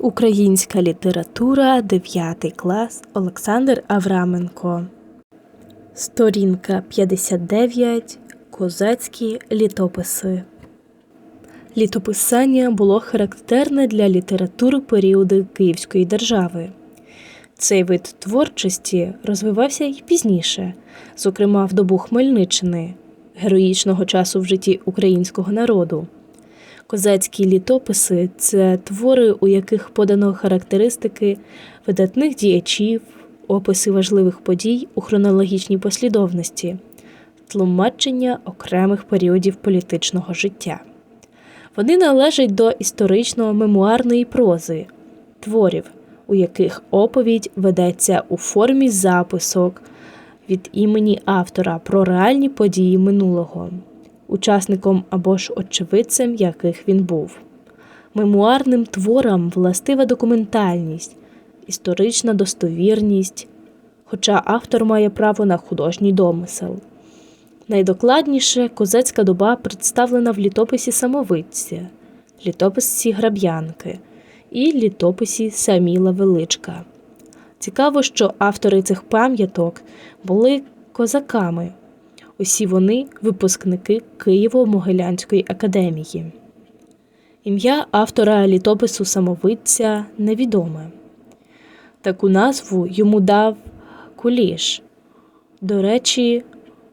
Українська література, 9 клас, Олександр Авраменко. Сторінка 59. Козацькі літописи. Літописання було характерне для літератури періоду Київської держави. Цей вид творчості розвивався й пізніше, зокрема в добу Хмельниччини, героїчного часу в житті українського народу. Козацькі літописи це твори, у яких подано характеристики видатних діячів, описи важливих подій у хронологічній послідовності, тлумачення окремих періодів політичного життя. Вони належать до історично-мемуарної прози, творів, у яких оповідь ведеться у формі записок від імені автора про реальні події минулого учасником або ж очевидцем яких він був. Мемуарним творам властива документальність, історична достовірність, хоча автор має право на художній домисел. Найдокладніше козацька доба представлена в літописі самовидця, літописі Граб'янки і літописі Саміла Величка. Цікаво, що автори цих пам'яток були козаками, Усі вони випускники Києво-Могилянської академії. Ім'я автора літопису самовидця невідоме. Таку назву йому дав Куліш. До речі,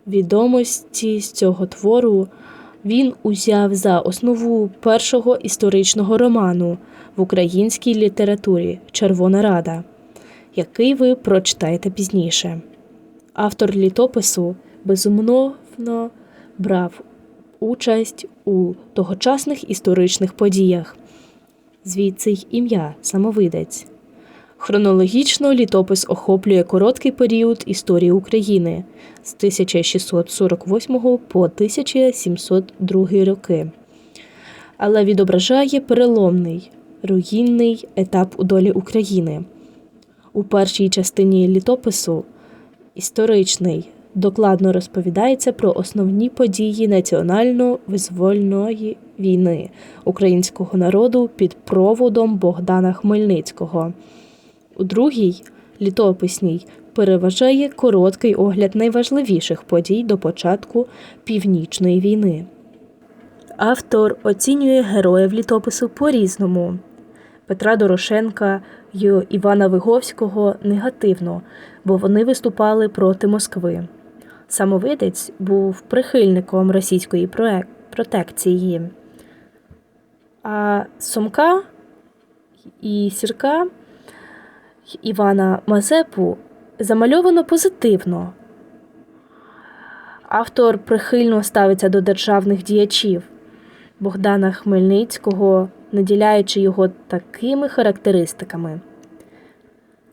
відомості з цього твору він узяв за основу першого історичного роману в українській літературі Червона Рада, який ви прочитаєте пізніше. Автор літопису безумовно брав участь у тогочасних історичних подіях, звідси й ім'я самовидець. Хронологічно літопис охоплює короткий період історії України з 1648 по 1702 роки, але відображає переломний руїнний етап у долі України. У першій частині літопису історичний докладно розповідається про основні події національно-визвольної війни українського народу під проводом Богдана Хмельницького. У другій літописній переважає короткий огляд найважливіших подій до початку Північної війни. Автор оцінює героїв літопису по різному. Петра Дорошенка й Івана Виговського негативно, бо вони виступали проти Москви. Самовидець був прихильником російської протекції, а Сомка і Сірка Івана Мазепу замальовано позитивно. Автор прихильно ставиться до державних діячів Богдана Хмельницького, наділяючи його такими характеристиками.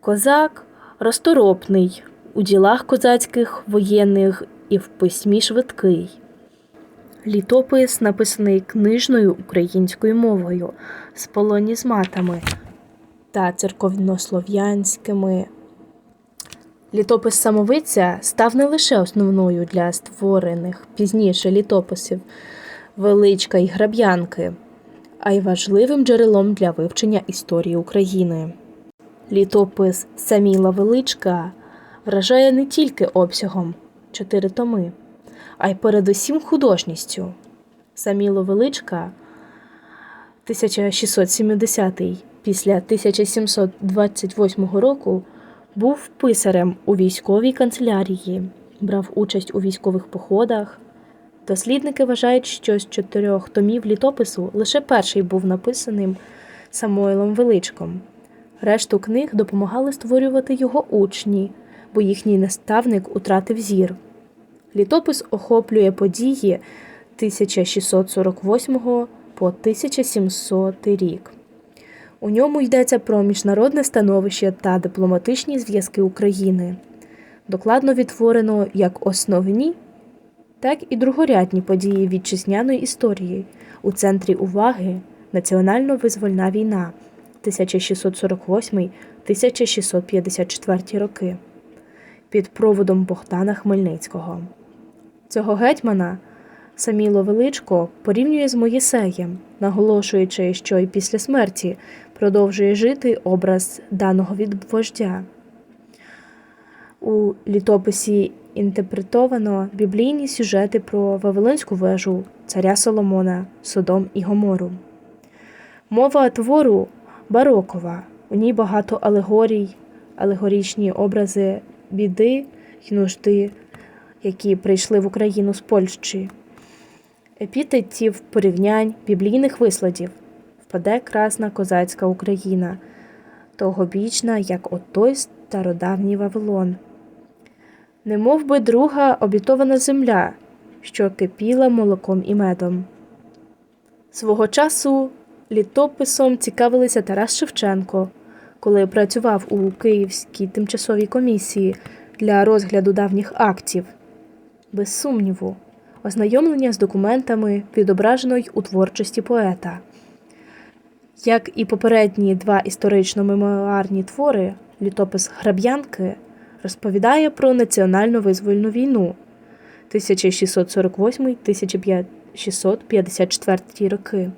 Козак розторопний у ділах козацьких воєнних і в письмі швидкий. Літопис написаний книжною українською мовою з полонізматами та церковнослов'янськими. Літопис самовиця став не лише основною для створених пізніше літописів Величка і Граб'янки, а й важливим джерелом для вивчення історії України. Літопис Саміла Величка вражає не тільки обсягом чотири томи, а й передусім художністю. Саміло Величка 1670 після 1728 року був писарем у військовій канцелярії, брав участь у військових походах. Дослідники вважають, що з чотирьох томів літопису лише перший був написаним Самойлом Величком. Решту книг допомагали створювати його учні, бо їхній наставник утратив зір. Літопис охоплює події 1648 по 1700 рік. У ньому йдеться про міжнародне становище та дипломатичні зв'язки України. Докладно відтворено як основні, так і другорядні події вітчизняної історії у центрі уваги національно-визвольна війна 1648-1654 роки під проводом Богдана Хмельницького. Цього гетьмана Саміло Величко порівнює з Моїсеєм, наголошуючи, що й після смерті продовжує жити образ даного від вождя. У літописі інтерпретовано біблійні сюжети про Вавилонську вежу, царя Соломона, Содом і Гомору. Мова твору барокова, у ній багато алегорій, алегорічні образи біди й нужди, які прийшли в Україну з Польщі, епітетів, порівнянь, біблійних висладів. Впаде красна козацька Україна, тогобічна, як отой стародавній Вавилон. Немов би друга обітована земля, що кипіла молоком і медом. Свого часу літописом цікавилися Тарас Шевченко, коли працював у Київській тимчасовій комісії для розгляду давніх актів. Без сумніву, ознайомлення з документами відображено й у творчості поета. Як і попередні два історично-мемуарні твори, літопис Граб'янки розповідає про національно визвольну війну 1648-1654 роки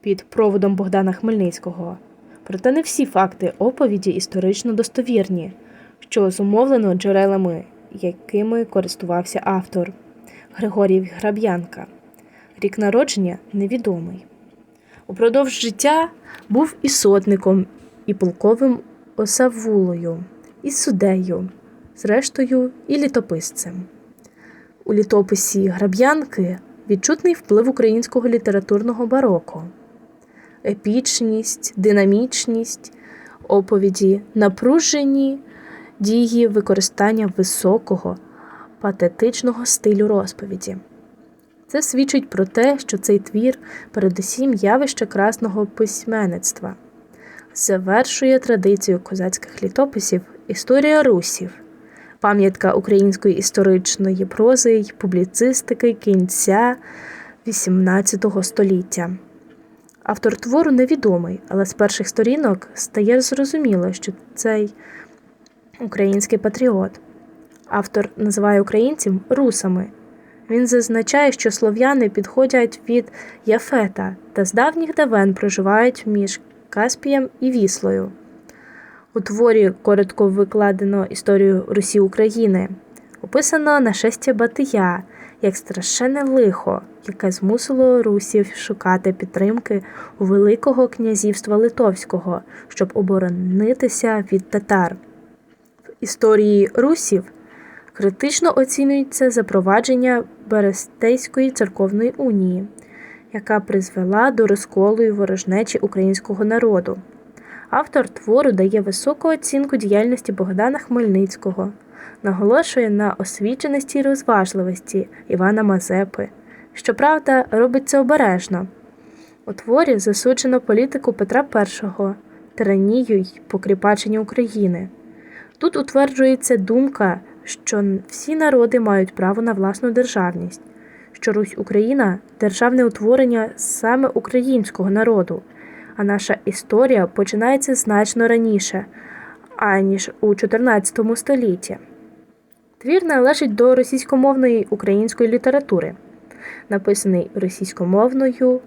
під проводом Богдана Хмельницького. Проте не всі факти оповіді історично достовірні, що зумовлено джерелами, якими користувався автор Григорій Граб'янка. Рік народження невідомий. Упродовж життя був і сотником, і полковим осавулою, і суддею, зрештою, і літописцем. У літописі Граб'янки відчутний вплив українського літературного бароко, епічність, динамічність, оповіді, напружені дії використання високого, патетичного стилю розповіді. Це свідчить про те, що цей твір передусім явище красного письменництва, завершує традицію козацьких літописів Історія русів, пам'ятка української історичної прози й публіцистики кінця XVIII століття. Автор твору невідомий, але з перших сторінок стає зрозуміло, що цей український патріот. Автор називає українців русами. Він зазначає, що слов'яни підходять від Яфета та з давніх давен проживають між Каспієм і Віслою. У творі коротко викладено історію Русі України. Описано нашестя Батия як страшенне лихо, яке змусило русів шукати підтримки у Великого князівства Литовського, щоб оборонитися від татар. В історії русів критично оцінюється запровадження Берестейської церковної унії, яка призвела до розколу і ворожнечі українського народу. Автор твору дає високу оцінку діяльності Богдана Хмельницького, наголошує на освіченості і розважливості Івана Мазепи. Щоправда, робить це обережно. У творі засуджено політику Петра І, тиранію й покріпачення України. Тут утверджується думка, що всі народи мають право на власну державність, що Русь Україна державне утворення саме українського народу, а наша історія починається значно раніше, аніж у 14 столітті. Твір належить до російськомовної української літератури, написаний російськомовною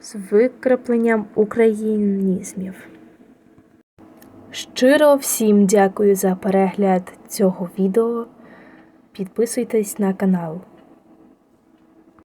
з викрапленням українізмів. Щиро всім дякую за перегляд цього відео. Підписуйтесь на канал.